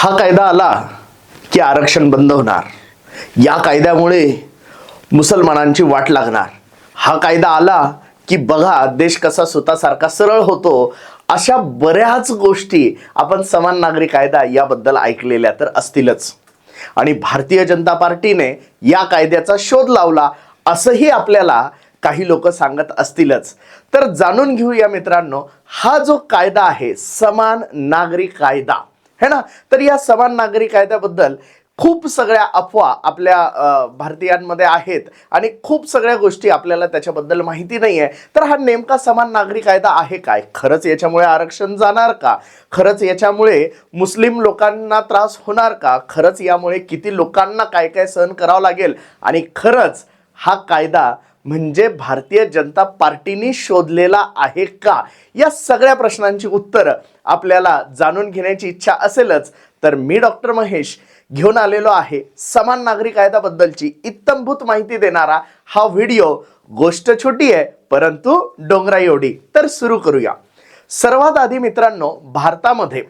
हा कायदा आला की आरक्षण बंद होणार. या कायद्यामुळे मुसलमानांची वाट लागणार. हा कायदा आला की बघा देश कसा स्वतःसारखा सरळ होतो अशा बऱ्याच गोष्टी आपण समान नागरी कायदा याबद्दल ऐकलेल्या तर असतीलच. आणि भारतीय जनता पार्टीने या कायद्याचा शोध लावला असंही आपल्याला काही लोक सांगत असतीलच. तर जाणून घेऊया मित्रांनो हा जो कायदा आहे समान नागरी कायदा. है ना? तर या समान नागरी कायद्याबद्दल खूप सगळ्या अफवा आपल्या भारतीयांमध्ये आहेत आणि खूप सगळ्या गोष्टी आपल्याला त्याच्याबद्दल माहिती नाही आहे तर हा नेमका समान नागरी कायदा आहे काय? खरंच याच्यामुळे आरक्षण जाणार का? खरंच याच्यामुळे मुस्लिम लोकांना त्रास होणार का? खरंच यामुळे किती लोकांना काय काय सहन करावं लागेल? आणि खरंच हा कायदा म्हणजे भारतीय जनता पार्टीने शोधलेला आहे का? या सगळ्या प्रश्नांची उत्तरं आपल्याला जाणून घेण्याची इच्छा असेलच तर मी डॉक्टर महेश घेऊन आलेलो आहे समान नागरी कायद्याबद्दलची इत्तमभूत माहिती देणारा हा व्हिडिओ. गोष्ट छोटी आहे परंतु डोंगरा एवढी. तर सुरू करूया. सर्वात आधी मित्रांनो भारतामध्ये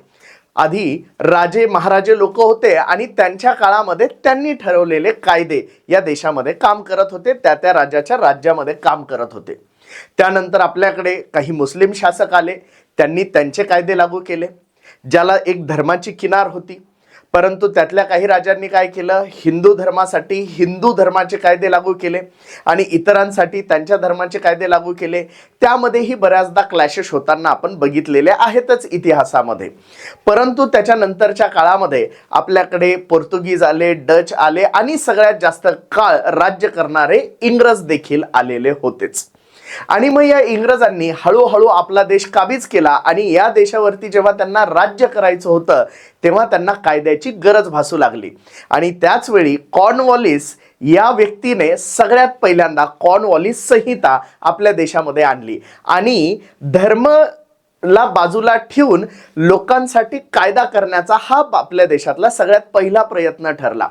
आधी राजे महाराजे लोक होते आणि त्यांच्या काळामध्ये त्यांनी ठरवलेले कायदे या देशामध्ये काम करत होते त्या त्या राज्याच्या राज्यामध्ये काम करत होते. त्यानंतर आपल्याकडे काही मुस्लिम शासक आले त्यांनी त्यांचे कायदे लागू केले ज्याला एक धर्माची किनार होती. परंतु त्यातल्या काही राजांनी काय केलं? हिंदू धर्मासाठी हिंदू धर्माचे कायदे लागू केले आणि इतरांसाठी त्यांच्या धर्माचे कायदे लागू केले. त्यामध्येही बऱ्याचदा क्लॅशेस होताना आपण बघितलेले आहेतच इतिहासामध्ये. परंतु त्याच्यानंतरच्या काळामध्ये आपल्याकडे पोर्तुगीज आले डच आले आणि सगळ्यात जास्त काळ राज्य करणारे इंग्रज देखील आलेले होतेच. आणि मग या इंग्रजांनी हळूहळू आपला देश काबीज केला आणि या देशावरती जेव्हा त्यांना राज्य करायचं होतं तेव्हा त्यांना कायद्याची गरज भासू लागली. आणि त्याच वेळी कॉर्नवॉलिस या व्यक्तीने सगळ्यात पहिल्यांदा कॉर्नवॉलिस संहिता आपल्या देशामध्ये आणली. आणि धर्म ला बाजूला ठेवून लोकांसाठी कायदा करण्याचा हा आपल्या देशातला सगळ्यात पहिला प्रयत्न ठरला.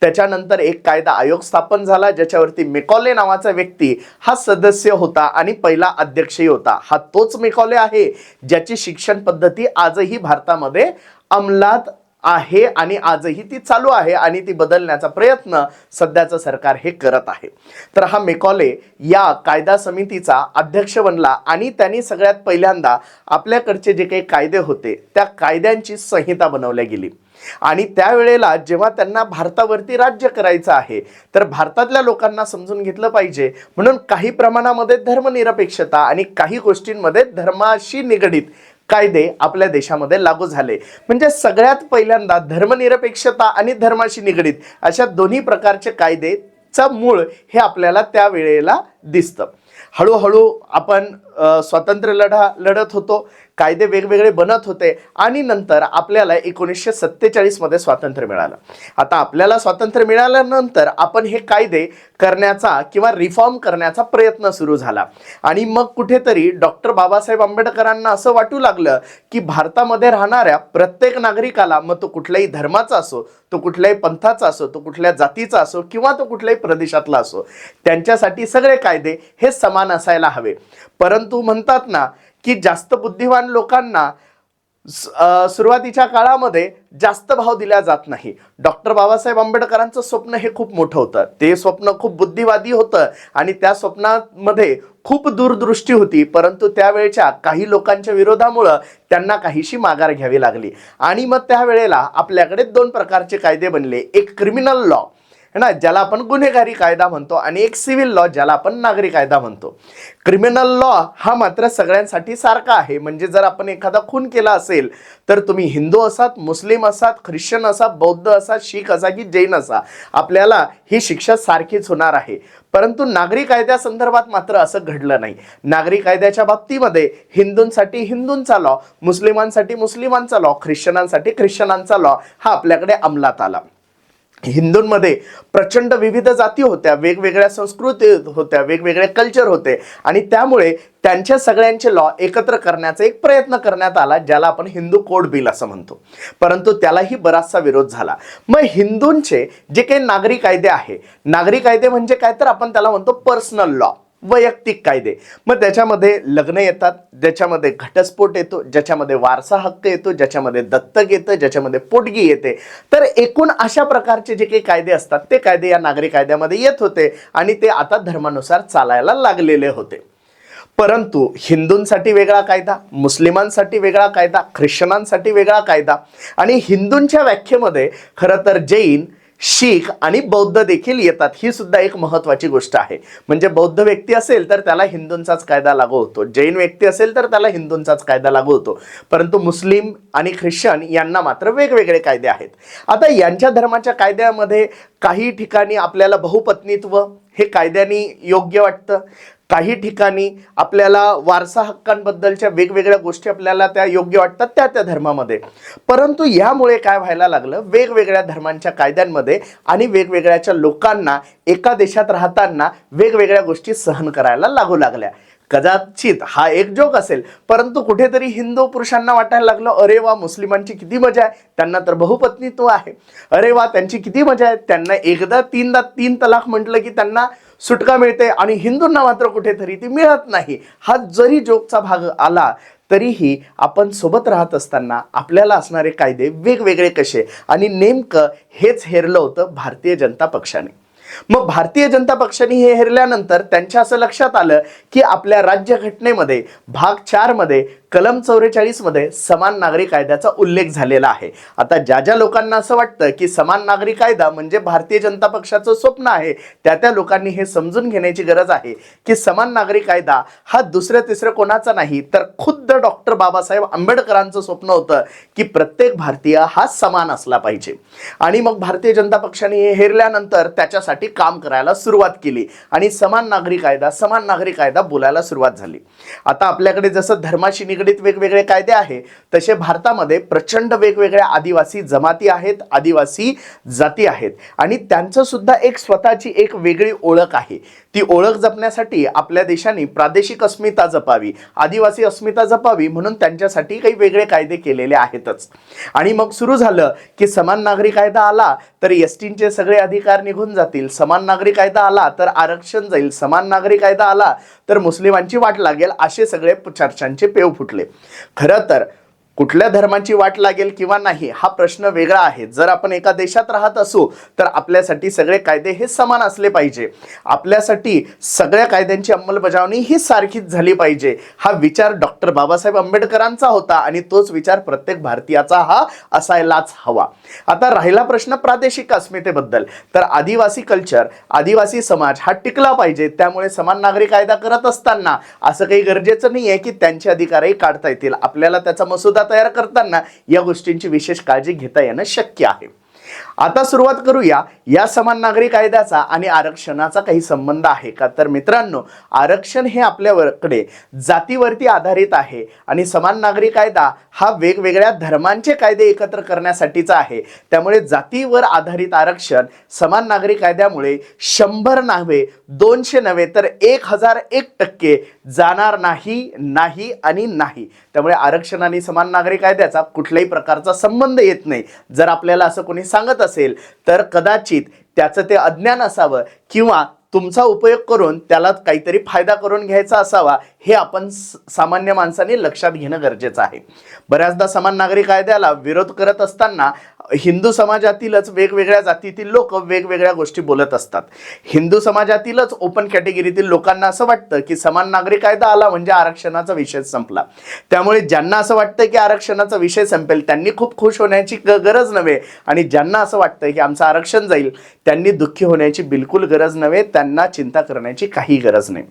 त्याच्यानंतर एक कायदा आयोग स्थापन झाला ज्याच्यावरती मेकॉले नावाचा व्यक्ती हा सदस्य होता आणि पहिला अध्यक्षही होता. हा तोच मेकॉले आहे ज्याची शिक्षण पद्धती आजही भारतामध्ये अंमलात आहे आणि आजही ती चालू आहे आणि ती बदलण्याचा प्रयत्न सध्याचं सरकार हे करत आहे. तर हा मेकॉले या कायदा समितीचा अध्यक्ष बनला आणि त्यांनी सगळ्यात पहिल्यांदा आपल्याकडचे जे काही कायदे होते त्या कायद्यांची संहिता बनवल्या गेली. आणि त्यावेळेला जेव्हा त्यांना भारतावरती राज्य करायचं आहे तर भारतातल्या लोकांना समजून घेतलं पाहिजे. म्हणून काही प्रमाणामध्ये धर्मनिरपेक्षता आणि काही गोष्टींमध्ये धर्माशी निगडीत कायदे आपल्या देशामध्ये लागू झाले. म्हणजे सगळ्यात पहिल्यांदा धर्मनिरपेक्षता आणि धर्माशी निगडीत अशा दोन्ही प्रकारचे कायदेचा मूळ हे आपल्याला त्या वेळेला दिसतं. हळूहळू आपण स्वातंत्र्य लढा लढत होतो. कायदे वेगवेगळे बनत होते आणि नंतर आपल्याला एकोणीसशे सत्तेचाळीसमध्ये स्वातंत्र्य मिळालं. आता आपल्याला स्वातंत्र्य मिळाल्यानंतर आपण हे कायदे करण्याचा किंवा रिफॉर्म करण्याचा प्रयत्न सुरू झाला. आणि मग कुठेतरी डॉक्टर बाबासाहेब आंबेडकरांना असं वाटू लागलं की भारतामध्ये राहणाऱ्या प्रत्येक नागरिकाला मग तो कुठल्याही धर्माचा असो तो कुठल्याही पंथाचा असो तो कुठल्या जातीचा असो किंवा तो कुठल्याही प्रदेशातला असो त्यांच्यासाठी सगळे कायदे हे समान असायला हवे. परंतु म्हणतात ना की जास्त बुद्धिवान लोकांना स- सुरुवातीच्या काळामध्ये जास्त भाव दिला जात नाही. डॉक्टर बाबासाहेब आंबेडकरांचं स्वप्न हे खूप मोठं होतं. ते स्वप्न खूप बुद्धिवादी होतं आणि त्या स्वप्नामध्ये खूप दूरदृष्टी होती. परंतु त्यावेळच्या काही लोकांच्या विरोधामुळं त्यांना काहीशी माघार घ्यावी लागली. आणि मग त्यावेळेला आपल्याकडे दोन प्रकारचे कायदे बनले. एक क्रिमिनल लॉ है ना ज्याला आपण गुन्हेगारी कायदा म्हणतो आणि एक सिव्हिल लॉ ज्याला आपण नागरी कायदा म्हणतो. क्रिमिनल लॉ हा मात्र सगळ्यांसाठी सारखा आहे. म्हणजे जर आपण एखादा खून केला असेल तर तुम्ही हिंदू असात मुस्लिम असात ख्रिश्चन असा बौद्ध असा शीख असा की जैन असा आपल्याला ही शिक्षा सारखीच होणार आहे. परंतु नागरी कायद्यासंदर्भात मात्र असं घडलं नाही. नागरी कायद्याच्या बाबतीमध्ये हिंदूंसाठी हिंदूंचा लॉ मुस्लिमांसाठी मुस्लिमांचा लॉ ख्रिश्चनांसाठी ख्रिश्चनांचा लॉ हा आपल्याकडे अंमलात आला. हिंदूंमध्ये प्रचंड विविध जाती होत्या वेगवेगळ्या संस्कृती होत्या वेगवेगळे कल्चर होते आणि त्यामुळे त्यांच्या सगळ्यांचे लॉ एकत्र करण्याचा एक प्रयत्न करण्यात आला ज्याला आपण हिंदू कोड बिल असं म्हणतो. परंतु त्यालाही बराचसा विरोध झाला. मग हिंदूंचे जे काही नागरी कायदे आहे नागरी कायदे म्हणजे काय तर आपण त्याला म्हणतो पर्सनल लॉ वैयक्तिक कायदे. मग त्याच्यामध्ये लग्न येतात ज्याच्यामध्ये घटस्फोट येतो ज्याच्यामध्ये वारसा हक्क येतो ज्याच्यामध्ये दत्तक येतं ज्याच्यामध्ये पोटगी येते. तर एकूण अशा प्रकारचे जे काही कायदे असतात ते कायदे या नागरी कायद्यामध्ये येत होते आणि ते आता धर्मानुसार चालायला लागलेले होते. परंतु हिंदूंसाठी वेगळा कायदा मुस्लिमांसाठी वेगळा कायदा ख्रिश्चनांसाठी वेगळा कायदा आणि हिंदूंच्या व्याख्येमध्ये खरं तर जैन शीख आणि बौद्ध देखील येतात. ही सुद्धा एक महत्वाची गोष्ट आहे. म्हणजे बौद्ध व्यक्ती असेल तर त्याला हिंदूंचाच कायदा लागू होतो. जैन व्यक्ती असेल तर त्याला हिंदूंचाच कायदा लागू होतो. परंतु मुस्लिम आणि ख्रिश्चन यांना मात्र वेगवेगळे कायदे आहेत. आता यांच्या धर्माच्या कायद्यामध्ये काही ठिकाणी आपल्याला बहुपत्नीत्व हे कायद्याने योग्य वाटतं. काही ठिकाणी आपल्याला वारसा हक्कांबद्दलच्या वेगवेगळ्या गोष्टी आपल्याला त्या योग्य वाटतात त्या त्या धर्मामध्ये. परंतु यामुळे काय व्हायला लागलं? वेगवेगळ्या धर्मांच्या कायद्यांमध्ये आणि वेगवेगळ्याच्या लोकांना एका देशात राहताना वेगवेगळ्या गोष्टी सहन करायला लागू लागल्या. कदाचित हा एक जोक असेल. परंतु कुठेतरी हिंदू पुरुषांना वाटायला लागलं अरे वा मुस्लिमांची किती मजा आहे. त्यांना तर बहुपत्नीत्व आहे. अरे वा त्यांची किती मजा आहे. त्यांना एकदा तीनदा तीन तलाक म्हटलं की त्यांना सुटका मिळते आणि हिंदूंना मात्र कुठेतरी ती मिळत नाही. हा जरी जोकचा भाग आला तरीही आपण सोबत राहत असताना आपल्याला असणारे कायदे वेगवेगळे कसे? आणि नेमकं हेच हेरलं होतं भारतीय जनता पक्षाने. मग भारतीय जनता पक्षाने हे हेरल्यानंतर त्यांच्या असं लक्षात आलं की आपल्या राज्यघटनेमध्ये भाग चारमध्ये कलम चौवेचाळीसमध्ये समान नागरी कायद्याचा उल्लेख झालेला आहे. आता ज्या ज्या लोकांना असं वाटतं की समान नागरी कायदा म्हणजे भारतीय जनता पक्षाचं स्वप्न आहे त्या त्या लोकांनी हे समजून घेण्याची गरज आहे की समान नागरी कायदा हा दुसऱ्या तिसऱ्या कोणाचा नाही तर खुद्द डॉक्टर बाबासाहेब आंबेडकरांचं स्वप्न होतं की प्रत्येक भारतीय हा समान असला पाहिजे. आणि मग भारतीय जनता पक्षाने हे हेरल्यानंतर त्याच्यासाठी काम करायला सुरुवात केली आणि समान नागरी कायदा समान नागरी कायदा बोलायला सुरुवात झाली. आता आपल्याकडे जसं धर्माशी निगडीत वेगवेगळे कायदे आहे. तसे भारतामध्ये प्रचंड वेगवेगळ्या आदिवासी जमाती आहेत आदिवासी जाती आहेत. आणि त्यांचं सुद्धा एक स्वतःची एक वेगळी ओळख आहे. ती ओळख जपण्यासाठी आपल्या देशाने प्रादेशिक अस्मिता जपावी आदिवासी अस्मिता जपावी म्हणून त्यांच्यासाठी काही वेगळे कायदे केलेले आहेतच. आणि मग सुरू झालं की समान नागरी कायदा आला तर एस टींचे सगळे अधिकार निघून जातील. समान नागरी कायदा आला तर आरक्षण जाईल. समान नागरी कायदा आला तर मुस्लिमांची वाट लागेल असे सगळे चर्चांचे पेव फुटले. खरं तर कुठल्या धर्माची वाट लागेल किंवा नाही हा प्रश्न वेगळा आहे. जर आपण एका देशात राहत असू तर आपल्यासाठी सगळे कायदे हे समान असले पाहिजे. आपल्यासाठी सगळ्या कायद्यांची अंमलबजावणी ही सारखीच झाली पाहिजे. हा विचार डॉक्टर बाबासाहेब आंबेडकरांचा होता आणि तोच विचार प्रत्येक भारतीयाचा हा असायलाच हवा. आता राहिला प्रश्न प्रादेशिक अस्मितेबद्दल. तर आदिवासी कल्चर आदिवासी समाज हा टिकला पाहिजे. त्यामुळे समान नागरी कायदा करत असताना असं काही गरजेचं नाही आहे की त्यांचे अधिकारही काढता येतील. आपल्याला त्याचा मसुदा तयार करताना या गोष्टींची विशेष काळजी घेता येणं शक्य आहे. आता सुरुवात करूया या समान नागरी कायद्याचा आणि आरक्षणाचा काही संबंध आहे का? तर मित्रांनो आरक्षण हे आपल्याकडे जातीवरती आधारित आहे आणि समान नागरी कायदा हा वेगवेगळ्या धर्मांचे कायदे एकत्र करण्यासाठीचा आहे. त्यामुळे जातीवर आधारित आरक्षण समान नागरी कायद्यामुळे शंभर नव्हे दोनशे नव्हे तर एक हजार एक टक्के जाणार नाही नाही आणि नाही. त्यामुळे आरक्षण आणि समान नागरी कायद्याचा कुठल्याही प्रकारचा संबंध येत नाही. जर आपल्याला असं कोणी सांगत असेल तर कदाचित त्याचं ते अज्ञान असावं किंवा तुमचा उपयोग करून त्याला काहीतरी फायदा करून घ्यायचा असावा हे आपण स- सामान्य माणसाने लक्षात घेणं गरजेचं आहे. बऱ्याचदा समान नागरी कायद्याला विरोध करत असताना हिंदू समाजातीलच वेगवेगळ्या जातीतील लोक वेगवेगळ्या गोष्टी बोलत असतात. हिंदू समाजातीलच ओपन कॅटेगरीतील लोकांना असं वाटतं की समान नागरी कायदा आला म्हणजे आरक्षणाचा विषय संपला. त्यामुळे ज्यांना असं वाटतं की आरक्षणाचा विषय संपेल त्यांनी खूप खुश होण्याची ग- गरज नव्हे. आणि ज्यांना असं वाटतं की आमचं आरक्षण जाईल त्यांनी दुःखी होण्याची बिलकुल गरज नव्हे. त्या त्यांना चिंता करण्याची काही गरज नाही.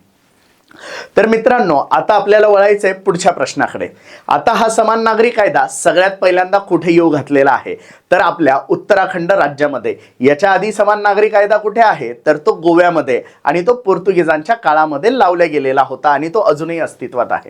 तर मित्रांनो आता आपल्याला वळायचं आहे पुढच्या प्रश्नाकडे. आता हा समान नागरी कायदा सगळ्यात पहिल्यांदा कुठे येऊ घातलेला आहे? तर आपल्या उत्तराखंड राज्यामध्ये. याच्या आधी समान नागरी कायदा कुठे आहे? तर तो गोव्यामध्ये आणि तो पोर्तुगीजांच्या काळामध्ये लावला गेलेला होता आणि तो अजूनही अस्तित्वात आहे.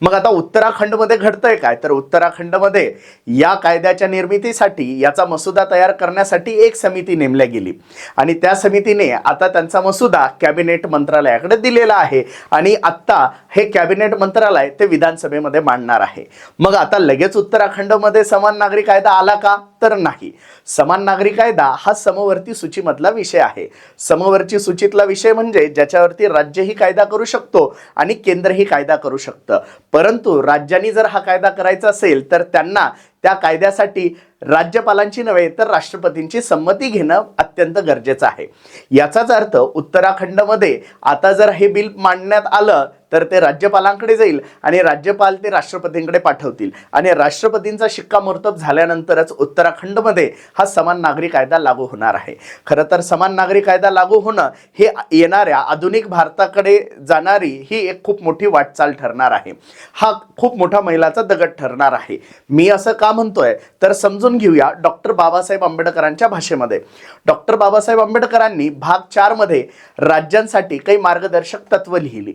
मग आता उत्तराखंडमध्ये घडतंय काय? तर उत्तराखंडमध्ये या कायद्याच्या निर्मितीसाठी याचा मसुदा तयार करण्यासाठी एक समिती नेमल्या गेली. आणि त्या समितीने आता त्यांचा मसुदा कॅबिनेट मंत्रालयाकडे दिलेला आहे. आणि आणि आत्ता हे कॅबिनेट मंत्रालय ते विधानसभेमध्ये मांडणार आहे. मग आता लगेच उत्तराखंडमध्ये समान नागरी कायदा आला का? तर नाही. समान नागरी कायदा हा समवर्ती सूचीमधला विषय आहे. समवर्ती सूचीतला विषय म्हणजे ज्याच्यावरती राज्यही कायदा करू शकतो आणि केंद्रही कायदा करू शकतं. परंतु राज्यांनी जर हा कायदा करायचा असेल तर त्यांना त्या कायद्यासाठी राज्यपालांची नव्हे तर राष्ट्रपतींची संमती घेणं अत्यंत गरजेचं आहे. याचाच अर्थ उत्तराखंडमध्ये आता जर हे बिल मांडण्यात आलं तर ते राज्यपालांकडे जाईल आणि राज्यपाल ते राष्ट्रपतींकडे पाठवतील. आणि राष्ट्रपतींचा शिक्कामोर्तब झाल्यानंतरच उत्तराखंडमध्ये हा समान नागरी कायदा लागू होणार आहे. खरं तर समान नागरी कायदा लागू होणं हे येणाऱ्या आधुनिक भारताकडे जाणारी ही एक खूप मोठी वाटचाल ठरणार आहे. हा खूप मोठा महिलाचा दगड ठरणार आहे. मी असं का म्हणतोय? तर समजून घेऊया डॉक्टर बाबासाहेब आंबेडकरांच्या भाषेमध्ये. डॉक्टर बाबासाहेब आंबेडकरांनी भाग चारमध्ये राज्यांसाठी काही मार्गदर्शक तत्व लिहिली.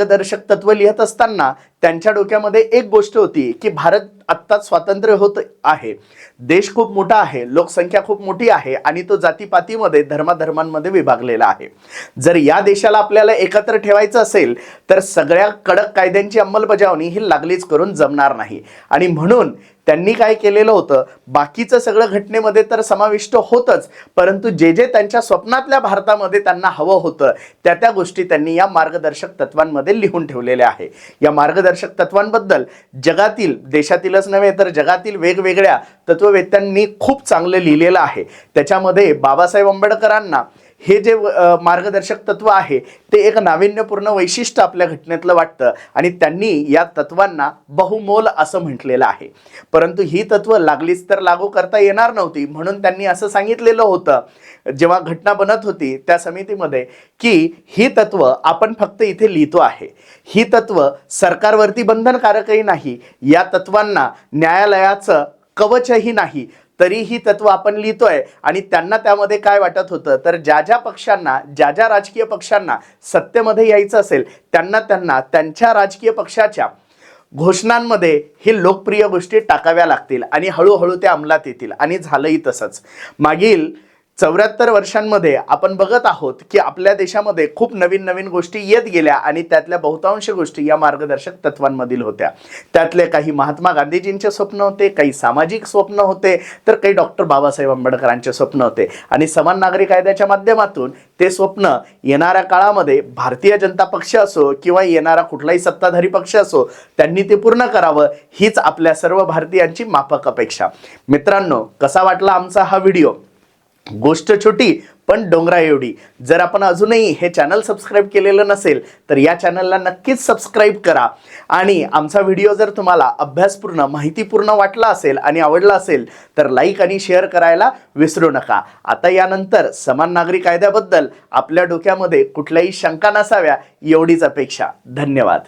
मार्गदर्शक तत्व लिहित असताना त्यांच्या डोक्यामध्ये एक गोष्ट होती की भारत आत्ताच स्वातंत्र्य होत आहे. देश खूप मोठा आहे लोकसंख्या खूप मोठी आहे आणि तो जातीपातीमध्ये धर्माधर्मांमध्ये विभागलेला आहे. जर या देशाला आपल्याला एकत्र ठेवायचं असेल तर सगळ्या कडक कायद्यांची अंमलबजावणी ही लागलीच करून जमणार नाही. आणि म्हणून त्यांनी काय केलेलं होतं बाकीचं सगळं घटनेमध्ये तर समाविष्ट होतच परंतु जे जे त्यांच्या स्वप्नातल्या भारतामध्ये त्यांना हवं होतं त्या त्या गोष्टी त्यांनी या मार्गदर्शक तत्वांमध्ये लिहून ठेवलेल्या आहे. या मार्गदर्शक तत्वांबद्दल जगातील देशातीलच नव्हे तर जगातील वेगवेगळ्या तत्ववेत्यांनी खूप चांगलं लिहिलेलं आहे. त्याच्यामध्ये बाबासाहेब आंबेडकरांना हे जे मार्गदर्शक तत्व आहे ते एक नाविन्यपूर्ण वैशिष्ट्य आपल्या घटनेतलं वाटतं आणि त्यांनी या तत्वांना बहुमोल असं म्हटलेलं आहे. परंतु ही तत्व लागलीच तर लागू करता येणार नव्हती म्हणून त्यांनी असं सांगितलेलं होतं. जेव्हा घटना बनत होती त्या समितीमध्ये की ही तत्व आपण फक्त इथे लिहितो आहे. ही तत्व सरकारवरती बंधनकारकही नाही. या तत्वांना न्यायालयाचं कवचही नाही तरीही तत्व आपण लिहितोय. आणि त्यांना त्यामध्ये काय वाटत होतं? तर ज्या ज्या पक्षांना ज्या ज्या राजकीय पक्षांना सत्तेमध्ये यायचं असेल त्यांना त्यांना त्यांच्या राजकीय पक्षाच्या घोषणांमध्ये हे लोकप्रिय गोष्टी टाकाव्या लागतील आणि हळूहळू ते अंमलात येतील. आणि झालंही तसंच. मागील चौऱ्याहत्तर वर्षांमध्ये आपण बघत आहोत की आपल्या देशामध्ये खूप नवीन नवीन गोष्टी येत गेल्या आणि त्यातल्या बहुतांश गोष्टी या मार्गदर्शक तत्वांमधील होत्या. त्यातले काही महात्मा गांधीजींचे स्वप्न होते काही सामाजिक स्वप्न होते तर काही डॉक्टर बाबासाहेब आंबेडकरांचे स्वप्न होते. आणि समान नागरी कायद्याच्या माध्यमातून ते स्वप्न येणाऱ्या काळामध्ये भारतीय जनता पक्ष असो किंवा येणारा कुठलाही सत्ताधारी पक्ष असो त्यांनी ते पूर्ण करावं हीच आपल्या सर्व भारतीयांची माफक अपेक्षा. मित्रांनो कसा वाटला आमचा हा व्हिडिओ? गोष्ट छोटी पण डोंगरा एवढी. जर आपण अजूनही हे चॅनल सबस्क्राईब केलेलं नसेल तर या चॅनलला नक्कीच सबस्क्राईब करा. आणि आमचा व्हिडिओ जर तुम्हाला अभ्यासपूर्ण माहितीपूर्ण वाटला असेल आणि आवडला असेल तर लाईक आणि शेअर करायला विसरू नका. आता यानंतर समान नागरी कायद्याबद्दल आपल्या डोक्यामध्ये कुठल्याही शंका नसाव्या एवढीच अपेक्षा. धन्यवाद.